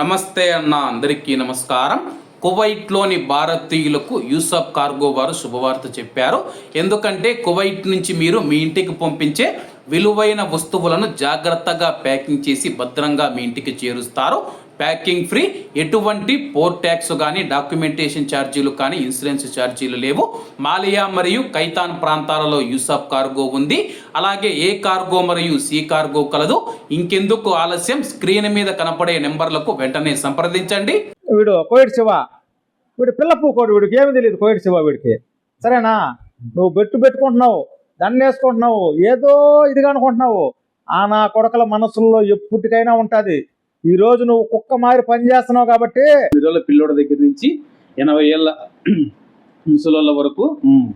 నమస్తే అన్న అందరికీ నమస్కారం. కువైట్లోని భారతీయులకు యూసఫ్ కార్గో వారు శుభవార్త చెప్పారు. ఎందుకంటే కువైట్ నుంచి మీరు మీ ఇంటికి పంపించే విలువైన వస్తువులను జాగ్రత్తగా ప్యాకింగ్ చేసి భద్రంగా మీ ఇంటికి చేరుస్తారు. ప్యాకింగ్ ఫ్రీ ఎటువంటి పోర్ట్ ట్యాక్స్ కానీ డాక్యుమెంటేషన్ ఛార్జీలు కానీ ఇన్సూరెన్స్ ఛార్జీలు లేవు. మాలియా మరియు కైతాన్ ప్రాంతాలలో యూసఫ్ కార్గో ఉంది. అలాగే ఏ కార్గో మరియు సి కార్గో కలదు. ఇంకెందుకు ఆలస్యం? స్క్రీన్ మీద కనపడే నెంబర్లకు వెంటనే సంప్రదించండి. వీడు కోవిడ్ శివ. వీడు పిల్ల పూకోడు వీడికి ఏమి తెలియదు కోవిడ్ శివ వీడికి. సరేనా? నువ్వు బెట్టు పెట్టుకుంటున్నావు దాన్ని వేసుకుంటున్నావు ఏదో ఇదిగా అనుకుంటున్నావు. ఆ నా కొడకల మనసుల్లో ఎప్పటికైనా ఉంటుంది. ఈ రోజు నువ్వు కుక్క మారి పని చేస్తున్నావు కాబట్టి పిల్లోడి దగ్గర నుంచి ఎనభై ఏళ్ళ ముసలోళ్ళ వరకు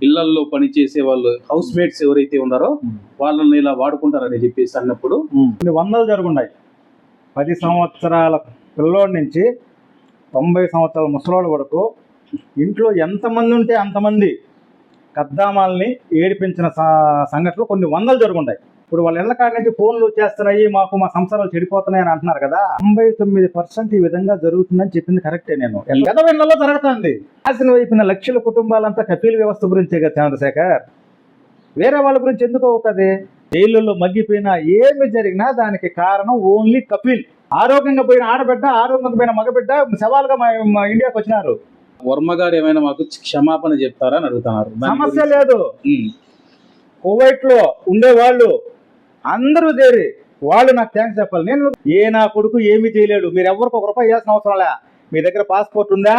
ఇళ్ళల్లో పనిచేసే వాళ్ళు హౌస్ మేట్స్ ఎవరైతే ఉన్నారో వాళ్ళని ఇలా వాడుకుంటారని చెప్పేసి అన్నప్పుడు కొన్ని వందలు జరుగున్నాయి. పది సంవత్సరాల పిల్లోడి నుంచి తొంభై సంవత్సరాల ముసలోళ్ళ వరకు ఇంట్లో ఎంతమంది ఉంటే అంతమంది కద్దామాలని ఏడిపించిన సంఘటనలు కొన్ని వందలు జరుగుంటాయి ఇప్పుడు వాళ్ళ ఇళ్ళ కాడి నుంచి ఫోన్లు వచ్చేస్తున్నాయి మాకు మా సంసారాలు చెడిపోతున్నాయి అని అంటున్నారు కదా. తొంభై తొమ్మిది పర్సెంట్ ఈ విధంగా జరుగుతుందని చెప్పింది కరెక్టే నేను. ఎదవిళ్ళలో జరుగుతుంది. నాశనం అయిపోయిన లక్షల కుటుంబాలంతా కపిల్ వ్యవస్థ గురించే కదా చంద్రశేఖర్. వేరే వాళ్ళ గురించి ఎందుకు అవుతుంది? జైళ్ళల్లో మగ్గిపోయినా ఏమి జరిగినా దానికి కారణం ఓన్లీ కపిల్ ఆరోగ్యంగా పోయిన ఆడబిడ్డ ఆరోగ్యంగా పోయిన మగబిడ్డ సవాలుగా మా ఇండియాకి వచ్చినారు. వర్మ గారు ఏమైనా మాకు క్షమాపణ చెప్తారా అని అడుగుతున్నారు. సమస్య లేదు. కువైట్లో ఉండే వాళ్ళు అందరూ చేరి వాళ్ళు నాకు థ్యాంక్స్ చెప్పాలి. నేను ఏ నా కొడుకు ఏమీ చేయలేడు. మీరు ఎవరికి ఒక రూపాయి ఇవ్వాల్సిన అవసరం లే. మీ దగ్గర పాస్పోర్ట్ ఉందా?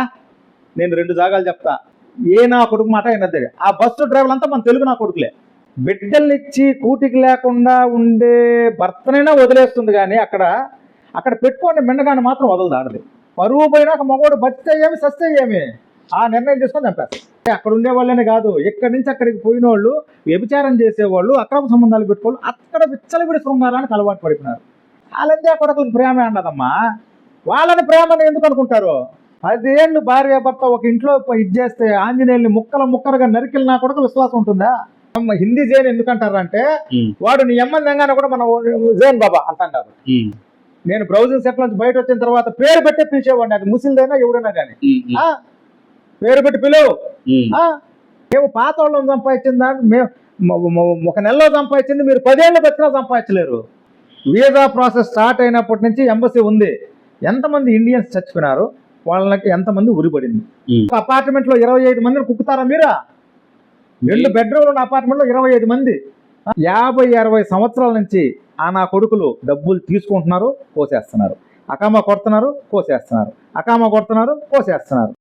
నేను రెండు జాగాలు చెప్తా. ఏ నా కొడుకు మాట అయినది ఆ బస్సు డ్రైవర్ అంతా మన తెలుగు నా కొడుకులే. బిడ్డల్నిచ్చి కూటికి లేకుండా ఉండే భర్తనైనా వదిలేస్తుంది కానీ అక్కడ అక్కడ పెట్టుకోండి మిండగాని మాత్రం వదలదాడది ఆడది. పరువు పోయినాక మగవాడు బతితే ఏమి సస్తే ఏమి? ఆ నిర్ణయం తీసుకొని చంపేస్తారు అక్కడ ఉండే వాళ్ళనే కాదు ఇక్కడి నుంచి అక్కడికి పోయిన వాళ్ళు వ్యభిచారం చేసేవాళ్ళు అక్రమ సంబంధాలు పెట్టుకోవాలి అక్కడ విచ్చలవిడి శృంగారానికి అలవాటు పడిపోయినారు. వాళ్ళంతే కొడుకులకు ప్రేమ ఉండదమ్మా వాళ్ళని ప్రేమని ఎందుకు అనుకుంటారు? పదేళ్ళు భార్య భర్త ఒక ఇంట్లో ఇది చేస్తే ఆంజనేయుల్ని ముక్కల ముక్కలుగా నరికిన నా కొడుకు విశ్వాసం ఉంటుందా? హిందీ జైన్ ఎందుకంటారంటే. వాడు నీ అమ్మ తెంగానే కూడా మనం జైన్ బాబా అంటారు ఉమ్. నేను బ్రౌజింగ్ సెట్ నుంచి బయట వచ్చిన తర్వాత పేరు పెట్టే పిలిచేవాడిని అది ముసిల్దైనా ఎవడైనా కానీ పేరు పెట్టి పిలువు. మేము పాత వాళ్ళని సంపాదించిన దాంట్లో మేము ఒక నెలలో సంపాదించింది మీరు పదేళ్ళు పెట్టినా సంపాదించలేరు. వీసా ప్రాసెస్ స్టార్ట్ అయినప్పటి నుంచి ఎంబసీ ఉంది. ఎంతమంది ఇండియన్స్ చచ్చిపోయినారు? వాళ్ళకి ఎంతమంది ఉరిపడింది? ఉమ్. ఒక అపార్ట్మెంట్లో ఇరవై ఐదు మందిని కుక్కుతారా మీరా? రెండు బెడ్రూమ్లు ఉన్న అపార్ట్మెంట్లో ఇరవై ఐదు మంది. యాభై అరవై సంవత్సరాల నుంచి ఆ నా కొడుకులు డబ్బులు తీసుకుంటున్నారు కోసేస్తున్నారు. అకామా కొడుతున్నారు కోసేస్తున్నారు. అకామా కొడుతున్నారు కోసేస్తున్నారు.